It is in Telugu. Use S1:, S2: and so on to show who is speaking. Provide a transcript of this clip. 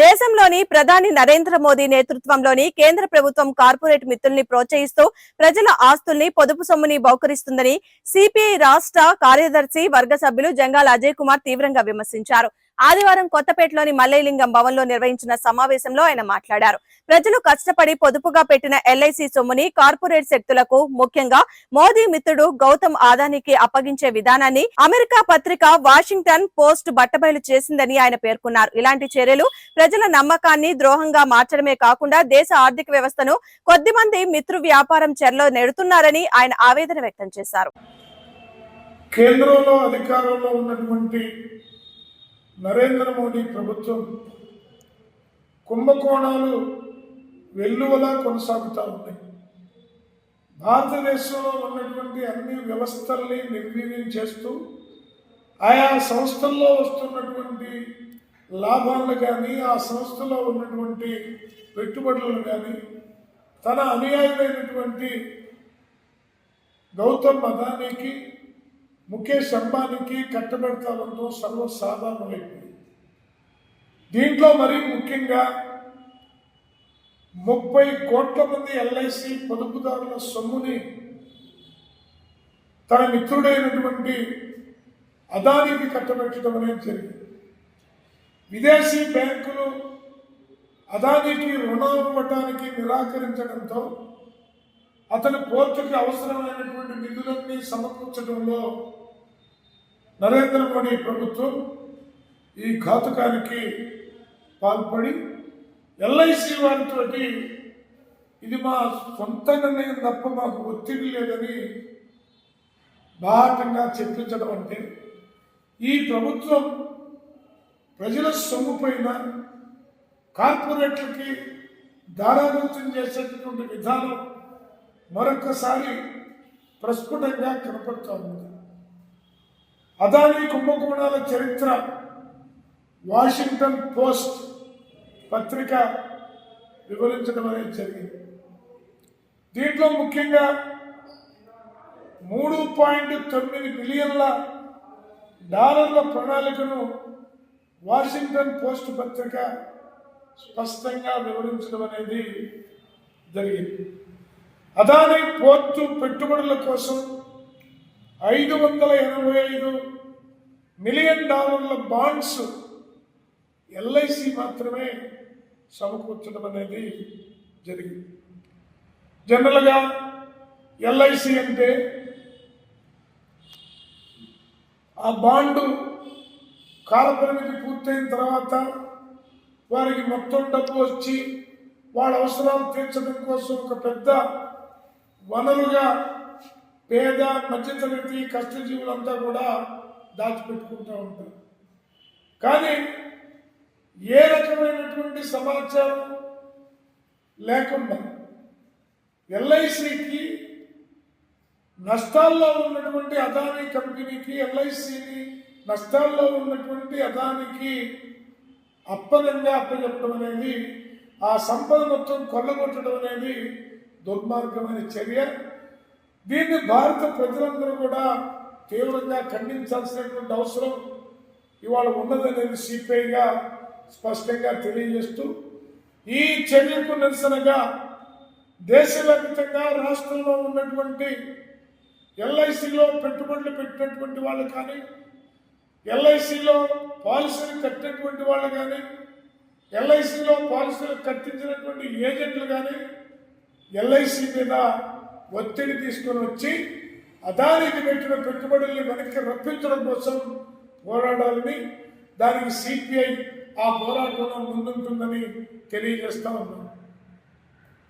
S1: దేశంలోని ప్రధాని నరేంద్ర మోదీ నేతృత్వంలోని కేంద్ర ప్రభుత్వం కార్పొరేట్ మిత్రుల్ని ప్రోత్సహిస్తూ ప్రజల ఆస్తుల్ని పొదుపు సొమ్ముని బౌకరిస్తుందని సిపిఐ రాష్ట్ర కార్యదర్శి వర్గ సభ్యులు జంగాల అజయ్ కుమార్ తీవ్రంగా విమర్శించారు. ఆదివారం కొత్తపేటలోని మల్లయ్యలింగం భవన్లో నిర్వహించిన సమావేశంలో ఆయన మాట్లాడారు. ప్రజలు కష్టపడి పొదుపుగా పెట్టిన ఎల్ఐసి సొమ్ముని కార్పొరేట్ శక్తులకు ముఖ్యంగా మోదీ మిత్రుడు గౌతమ్ ఆదానికి అప్పగించే విధానాన్ని అమెరికా పత్రిక వాషింగ్టన్ పోస్ట్ బట్టబయలు చేసిందని ఆయన పేర్కొన్నారు. ఇలాంటి చర్యలు ప్రజల నమ్మకాన్ని ద్రోహంగా మార్చడమే కాకుండా దేశ ఆర్థిక వ్యవస్థను కొద్దిమంది మిత్రు వ్యాపారం చెరలో నెడుతున్నారని ఆయన ఆవేదన వ్యక్తం చేశారు.
S2: కేంద్రంలో అధికారంలో ఉన్నటువంటి నరేంద్ర మోడీ ప్రభుత్వం కుంభకోణాలు వెల్లువలా కొనసాగుతూ ఉన్నాయి. భారతదేశంలో ఉన్నటువంటి అన్ని వ్యవస్థల్ని నిర్వీర్యం చేస్తూ ఆయా సంస్థల్లో వస్తున్నటువంటి లాభాలను కానీ ఆ సంస్థలో ఉన్నటువంటి పెట్టుబడులను కానీ తన అనుయాయులైనటువంటి గౌతమ్ అదానీకి ముఖేష్ అంబానీకి కట్టబెడతా సర్వసాధారణమైపోయింది దీంట్లో మరీ ముఖ్యంగా ముప్పై కోట్ల మంది ఎల్ఐసి పొదుపుదారుల సొమ్ముని తన మిత్రుడైనటువంటి అదానికి కట్టబెట్టడం అనేది జరిగింది. విదేశీ బ్యాంకులు అదానికి రుణం ఇవ్వడానికి నిరాకరించడంతో అతని కోర్టుకి అవసరమైనటువంటి నిధులు సమకూర్చడంలో నరేంద్ర మోడీ ప్రభుత్వం ఈ ఘాతుకానికి పాల్పడి ఎల్ఐసి వారితోటి ఇది మా సొంత నిర్ణయం తప్ప మాకు ఒత్తిడి లేదని బాహటంగా చెప్పించడం అంటే ఈ ప్రభుత్వం ప్రజల సొమ్ము పైన కార్పొరేట్లకి దారాదత్తం చేసేటటువంటి విధానం మరొకసారి ప్రస్ఫుటంగా కనపడుతూ ఉంది అదానీ కుంభకోణాల చరిత్ర వాషింగ్టన్ పోస్ట్ పత్రిక వివరించడం అనేది జరిగింది. దీంట్లో ముఖ్యంగా మూడు పాయింట్ తొమ్మిది బిలియన్ల డాలర్ల ప్రణాళికను వాషింగ్టన్ పోస్ట్ పత్రిక స్పష్టంగా వివరించడం అనేది జరిగింది. అదాని పోర్టు పెట్టుబడుల కోసం ఐదు వందల ఎనభై ఐదు మిలియన్ డాలర్ల బాండ్స్ ఎల్ఐసి మాత్రమే సమకూర్చడం అనేది జరిగింది. జనరల్గా ఎల్ఐసి అంటే ఆ బాండు కాలపరిమితి పూర్తయిన తర్వాత వారికి మొత్తం డబ్బు వచ్చి వాళ్ళ అవసరాలు తీర్చడం కోసం ఒక పెద్ద వనరుగా పేద మధ్యతరగతి కష్టజీవులంతా కూడా దాచిపెట్టుకుంటూ ఉంటారు. కానీ ఏ రకమైనటువంటి సమాచారం లేకుండా ఎల్ఐసికి నష్టాల్లో ఉన్నటువంటి అదానీ కంపెనీకి ఎల్ఐసిని నష్టాల్లో ఉన్నటువంటి అదానికి అప్పనంగా అప్పచెప్పడం అనేది ఆ సంపద మొత్తం కొల్లగొట్టడం అనేది దుర్మార్గమైన చర్య. దీన్ని భారత ప్రజలందరూ కూడా తీవ్రంగా ఖండించాల్సినటువంటి అవసరం ఇవాళ ఉన్నదనేది సిపిఐగా స్పష్టంగా తెలియజేస్తూ ఈ చర్యకు నిరసనగా దేశవ్యాప్తంగా రాష్ట్రంలో ఉన్నటువంటి ఎల్ఐసిలో పెట్టుబడులు పెట్టినటువంటి వాళ్ళు కానీ ఎల్ఐసిలో పాలసీలు కట్టినటువంటి వాళ్ళు కానీ ఎల్ఐసిలో పాలసీలు కట్టించినటువంటి ఏజెంట్లు కానీ ఎల్ఐసి మీద ఒత్తిడి తీసుకొని వచ్చి అదానికి పెట్టిన పెట్టుబడుల్ని వెనక్కి రప్పించడం కోసం పోరాడాలని దానికి సిపిఐ ఆ పోరాటంలో ముందుంటుందని తెలియజేస్తా ఉన్నాం.